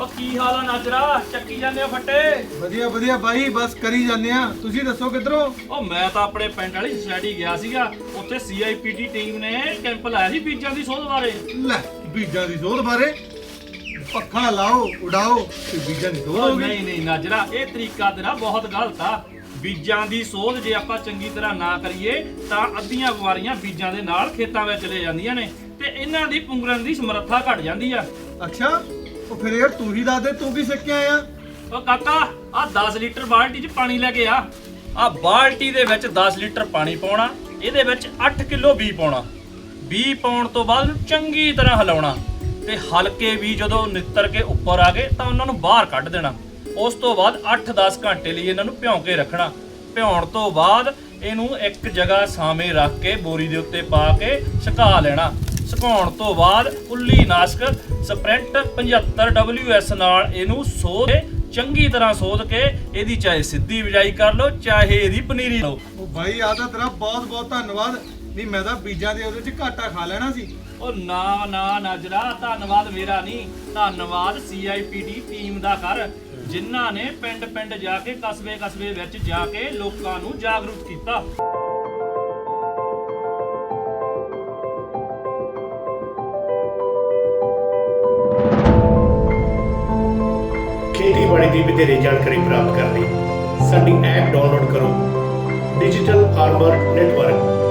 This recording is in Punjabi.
ਉਹ ਕੀ ਹਾਲ ਆ ਨਾਜਰਾ? ਚੱਕੀ ਜਾਂਦੇ ਆ ਫੱਟੇ? ਵਧੀਆ ਵਧੀਆ ਬਾਈ ਬਸ ਕਰੀ ਜਾਂਦੇ ਆ। ਤੁਸੀਂ ਦੱਸੋ ਕਿੱਧਰੋਂ? ਉਹ ਮੈਂ ਤਾਂ ਆਪਣੇ ਪਿੰਡ ਵਾਲੀ ਸੁਸਾਇਟੀ ਗਿਆ ਸੀਗਾ। ਉੱਥੇ ਸੀਆਈਪੀਟੀ ਟੀਮ ਨੇ ਕੈਂਪ ਲਾਇਆ ਸੀ ਬੀਜਾਂ ਦੀ ਸੋਧ ਬਾਰੇ। ਲੈ ਬੀਜਾਂ ਦੀ ਸੋਧ ਬਾਰੇ? ਪੱਖਾ ਲਾਓ ਉਡਾਓ ਤੇ ਬੀਜਾਂ ਦੀ ਸੋਧ ਹੋ ਉਹ ਗਈ। ਨਹੀਂ ਨਹੀਂ ਨਾਜਰਾ ਇਹ ਤਰੀਕਾ ਤੇਰਾ ਬਹੁਤ ਗਲਤ ਆ। ਬੀਜਾਂ ਦੀ ਸੋਧ ਜੇ ਆਪਾਂ ਚੰਗੀ ਤਰ੍ਹਾਂ ਨਾ ਕਰੀਏ ਤਾਂ ਅੱਧੀਆਂ ਬਿਮਾਰੀਆਂ ਬੀਜਾਂ ਦੇ ਨਾਲ ਖੇਤਾਂ ਵਿੱਚ ਚਲੇ ਜਾਂਦੀਆਂ ਨੇ ਤੇ ਇਹਨਾਂ ਦੀ ਪੁੰਗਰਨ ਦੀ ਸਮਰੱਥਾ ਘਟ ਜਾਂਦੀ ਆ। ਅੱਛਾ। ਉਹ ਫਿਰ ਯਾਰ ਤੂੰ ਹੀ ਦੱਸ ਦੇ, ਤੂੰ ਕੀ ਸਿੱਖ ਕੇ ਆਇਆ? ਉਹ ਕਾਕਾ ਆ 10 ਲੀਟਰ ਬਾਲਟੀ 'ਚ ਪਾਣੀ ਲੈ ਕੇ ਆ। ਆ ਬਾਲਟੀ ਦੇ ਵਿੱਚ 10 ਲੀਟਰ ਪਾਣੀ ਪਾਉਣਾ, ਇਹਦੇ ਵਿੱਚ 8 ਕਿਲੋ ਬੀ ਪਾਉਣਾ। ਬੀ ਪਾਉਣ ਤੋਂ ਬਾਅਦ ਇਹਨੂੰ ਚੰਗੀ ਤਰ੍ਹਾਂ ਹਿਲਾਉਣਾ। ਤੇ ਹਲਕੇ ਵੀ ਜਦੋਂ ਨਿੱਤਰ ਕੇ ਉੱਪਰ ਆ ਗਏ, ਤਾਂ ਉਹਨਾਂ ਨੂੰ ਬਾਹਰ ਕੱਢ ਦੇਣਾ। ਉਸ ਤੋਂ ਬਾਅਦ 8-10 ਘੰਟੇ ਲਈ ਇਹਨਾਂ ਨੂੰ ਭਿਉਂ ਕੇ ਰੱਖਣਾ। ਭਿਉਣ ਤੋਂ ਬਾਅਦ ਇਹਨੂੰ ਇੱਕ ਜਗ੍ਹਾ ਸਾਵੇਂ ਰੱਖ ਕੇ ਬੋਰੀ ਦੇ ਉੱਤੇ ਪਾ ਕੇ ਸੁਕਾ ਲੈਣਾ। ਸੁਕਾਉਣ ਤੋਂ ਬਾਅਦ ਉੱਲੀ ਨਾਸ਼ਕ ਸਪ੍ਰਿੰਟ 75 WS ਨਾਲ ਇਹਨੂੰ ਸੋਧ ਕੇ ਚੰਗੀ ਤਰ੍ਹਾਂ ਸੋਧ ਕੇ ਇਹਦੀ ਚਾਹੇ ਸਿੱਧੀ ਬਿਜਾਈ ਕਰ ਲਓ ਚਾਹੇ ਇਹਦੀ ਪਨੀਰੀ ਲਓ। ਉਹ ਬਾਈ ਆ ਤਾਂ ਤੇਰਾ ਬਹੁਤ ਬਹੁਤ ਧੰਨਵਾਦ। ਨਹੀਂ ਮੈਂ ਤਾਂ ਬੀਜਾਂ ਦੇ ਉਹਦੇ ਚ ਘਾਟਾ ਖਾ ਲੈਣਾ ਸੀ। ਉਹ ਨਾ ਨਾ ਨਾਜਰਾ ਧੰਨਵਾਦ ਮੇਰਾ ਨਹੀਂ। ਧੰਨਵਾਦ CIPD ਟੀਮ ਦਾ ਕਰ ਜਿਨ੍ਹਾਂ ਨੇ ਪਿੰਡ ਪਿੰਡ ਜਾ ਕੇ ਕਸਬੇ ਕਸਬੇ ਵਿੱਚ ਜਾ ਕੇ ਲੋਕਾਂ ਨੂੰ ਜਾਗਰੂਕ ਕੀਤਾ। ਖੇਤੀਬਾੜੀ ਦੀ ਵਧੇਰੇ ਜਾਣਕਾਰੀ ਪ੍ਰਾਪਤ ਕਰਨ ਲਈ ਸਾਡੀ ਐਪ ਡਾਊਨਲੋਡ ਕਰੋ। Digital farmer network.